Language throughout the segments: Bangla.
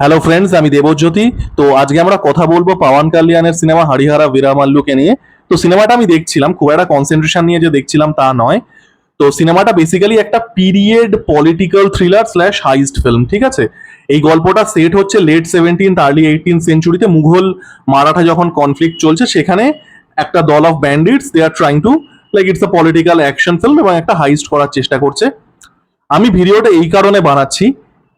হ্যালো ফ্রেন্ডস আমি দেবজ্যোতি। তো আজকে আমরা কথা বলব পাওয়ান কালিয়ানের সিনেমা হারিহারা বীরামাল্লুকে নিয়ে। তো সিনেমাটা আমি দেখছিলাম, খুব একটা কনসেন্ট্রেশন নিয়ে যে দেখছিলাম তা নয়। তো সিনেমাটা বেসিক্যালি একটা period political thriller slash heist film ঠিক আছে? এই গল্পটা সেট হচ্ছে লেট সেভেন্টিন আর্লি এইটিন সেঞ্চুরিতে মুঘল মারাঠা যখন কনফ্লিক্ট চলছে, সেখানে একটা দল of bandits they are trying to like it's a political action film এবং একটা হাইস্ট করার চেষ্টা করছে। আমি ভিডিওটা এই কারণে বানাচ্ছি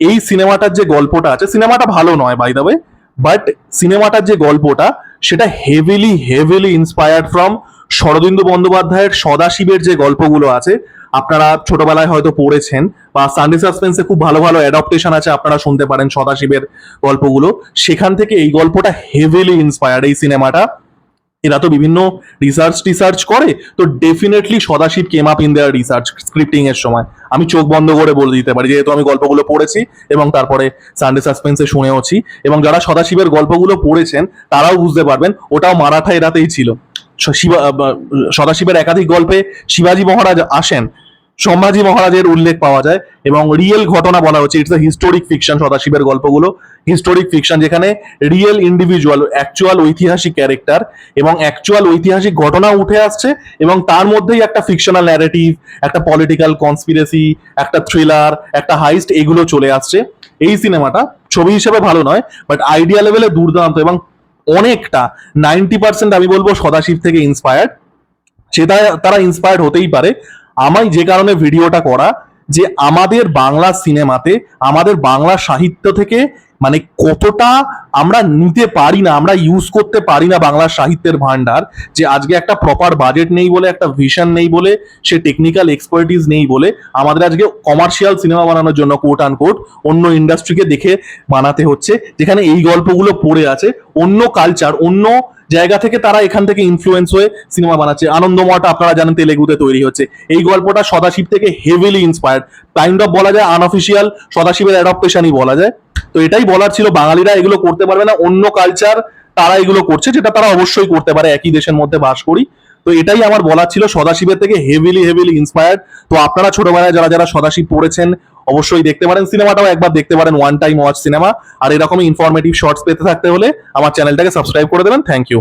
এই সিনেমাটার যে গল্পটা আছে, সিনেমাটা ভালো নয় বাই দ্য ওয়ে বাট সিনেমাটার যে গল্পটা, সেটা heavily heavily inspired from Sharadindu বন্দ্যোপাধ্যায়ের সদাশিবের যে গল্পগুলো আছে। আপনারা ছোটবেলায় হয়তো পড়েছেন বা সানডে সাসপেন্সে খুব ভালো ভালো অ্যাডাপ্টেশন আছে, আপনারা শুনতে পারেন সদাশিবের গল্পগুলো। সেখান থেকে এই গল্পটা হেভিলি ইন্সপায়ার্ড এই সিনেমাটা। এরা তো বিভিন্ন রিসার্চ টিসার্চ করে, তো definitely Sadashiv came up in their research scripting এর সময়। আমি চোখ বন্ধ করে বলে দিতে পারি, যেহেতু আমি গল্পগুলো পড়েছি এবং তারপরে সানডে সাসপেন্সে শুনেওছি, এবং যারা সদাশিবের গল্পগুলো পড়েছেন, তারাও বুঝতে পারবেন, ওটাও মারাঠা এরাতেই ছিল। শিবা সদাশিবের একাধিক গল্পে শিবাজী মহারাজ আসেন সম্ভাজি মহারাজের উল্লেখ পাওয়া যায় এবং রিয়েল ঘটনা বলা হচ্ছে। ইটস আ হিস্টোরিক ফিকশন সদাশিবের গল্পগুলো। হিস্টোরিক ফিকশন যেখানে রিয়েল ইন্ডিভিজুয়াল অ্যাকচুয়াল ঐতিহাসিক ক্যারেক্টার এবং অ্যাকচুয়াল ঐতিহাসিক ঘটনা উঠে আসছে এবং তার মধ্যেই একটা ফিকশনাল ন্যারেটিভ একটা পলিটিক্যাল কনস্পিরেসি একটা থ্রিলার একটা হাইস্ট এগুলো চলে আসছে। এই সিনেমাটা ছবি হিসেবে ভালো নয় বাট আইডিয়া লেভেলে দুর্দান্ত এবং অনেকটা নাইনটি পার্সেন্ট আমি বলব সদাশিব থেকে ইন্সপায়ার্ড সেটা তারা ইন্সপায়ার্ড হতেই পারে। আমায় যে কারণে ভিডিওটা করা যে আমাদের বাংলা সিনেমাতে, আমাদের বাংলা সাহিত্য থেকে মানে কতটা আমরা নিতে পারি না, আমরা ইউজ করতে পারি না বাংলা সাহিত্যের ভান্ডার যে আজকে একটা প্রপার বাজেট নেই বলে, একটা ভিশন নেই বলে, সে টেকনিক্যাল এক্সপার্টিস নেই বলে, আমাদের আজকে কমার্শিয়াল সিনেমা বানানোর জন্য কোট আন কোট অন্য ইন্ডাস্ট্রিকে দেখে বানাতে হচ্ছে, যেখানে এই গল্পগুলো পড়ে আছে, অন্য কালচার অন্য জায়গা থেকে তারা এখান থেকে ইনফ্লুয়েন্স হয়ে সিনেমা বানাচ্ছে। আনন্দময়টা আপনারা জানেন তেলেগুতে তৈরি হচ্ছে। এই গল্পটা সদাশিব থেকে হেভিলি ইন্সপায়ার্ড কাইন্ড অফ বলা যায় আনঅফিসিয়াল সদাশিবের অ্যাডাপ্টেশনই বলা যায়। তো এটাই বলার ছিল, বাঙালিরা এগুলো করতে পারবে না। অন্য কালচার তারা এগুলো করছে, যেটা তারা অবশ্যই করতে পারে। একই দেশের মধ্যে বাস করি। তো এটাই আমার বলার ছিল, সদাশিবের থেকে হেভিলি হেভিলি ইন্সপায়ার্ড তো আপনারা ছোটবেলায় যারা যারা সদাশিব পড়েছেন অবশ্যই দেখতে পারেন সিনেমাটাও, একবার দেখতে পারেন ওয়ান টাইম ওয়াচ সিনেমা আর এরকমই ইনফরমেটিভ শর্টস পেতে থাকতে হলে আমার চ্যানেলটাকে সাবস্ক্রাইব করে দেবেন। Thank you